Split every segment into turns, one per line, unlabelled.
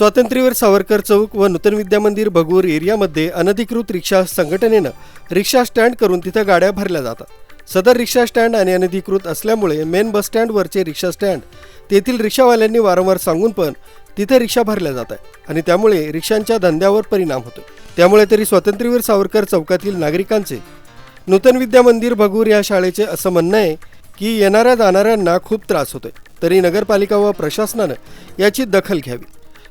स्वातंत्र्यवीर सावरकर चौक व नूतन विद्या मंदिर भगूर एरियामध्ये अनधिकृत रिक्षा संघटनेनं रिक्षा स्टँड करून तिथं गाड्या भरल्या जातात. सदर रिक्षा स्टँड आणि अनधिकृत असल्यामुळे मेन बस स्टँडवरचे रिक्षा स्टँड तेथील रिक्षावाल्यांनी वारंवार सांगून पण तिथे रिक्षा भरल्या जात आहे आणि त्यामुळे रिक्षांच्या धंद्यावर परिणाम होतो त्यामुळे तरी स्वातंत्र्यवीर सावरकर चौकातील नागरिकांचे नूतन विद्या मंदिर भगूर या शाळेचे असं म्हणणं आहे की येणाऱ्या जाणाऱ्यांना खूप त्रास होतोय. तरी नगरपालिका व प्रशासनानं याची दखल घ्यावी.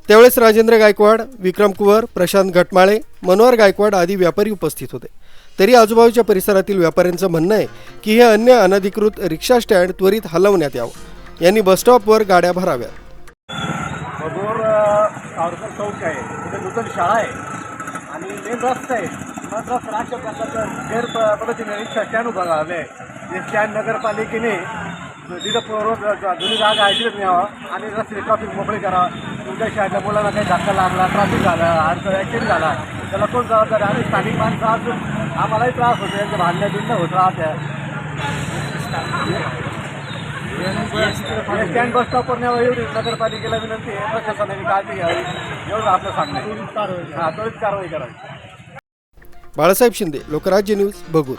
त्यावेळेस राजेंद्र गायकवाड विक्रम कुवर प्रशांत घटमाळे मनोहर गायकवाड आदी व्यापारी उपस्थित होते. तरी आजूबाजूच्या परिसरातील व्यापाऱ्यांचं म्हणणं आहे की हे अन्य अनधिकृत रिक्षा स्टँड त्वरित हलवण्यात यावं. यांनी बसस्टॉपवर गाड्या भराव्यात.
सावरकर चौक आहे. तिथे नूतन शाळा आहे. आणि मेन रस्ता आहे. प्रकारचं गैर पद्धतीने रिक्षा स्टँड उभा आहे. स्टँड नगरपालिकेने तिथं रोज जुनी जागा आहे तिथं न्यावं. आणि रस्ते ट्रॅफिक मोकळी करावं तुमच्या शाळेतल्या मुलांना काही धक्का लागला ट्रॅफिक झाला अडचण ॲक्सिडेंट झाला त्याला कोण जबाबदार आहे? आणि स्थानिक माणसं अजून आम्हालाही त्रास होतो यांच्या भांडण्या बिंड होत राहत्या स्टँड बस स्टॉपवर न्यावं. एवढी नगरपालिकेला विनंती आहे. प्रशासनाने काळजी घ्यावी. एवढं आपलं सांगणं. हा त्वरित कारवाई करावी
बाळासाहेब शिंदे लोकराज्य न्यूज भगूर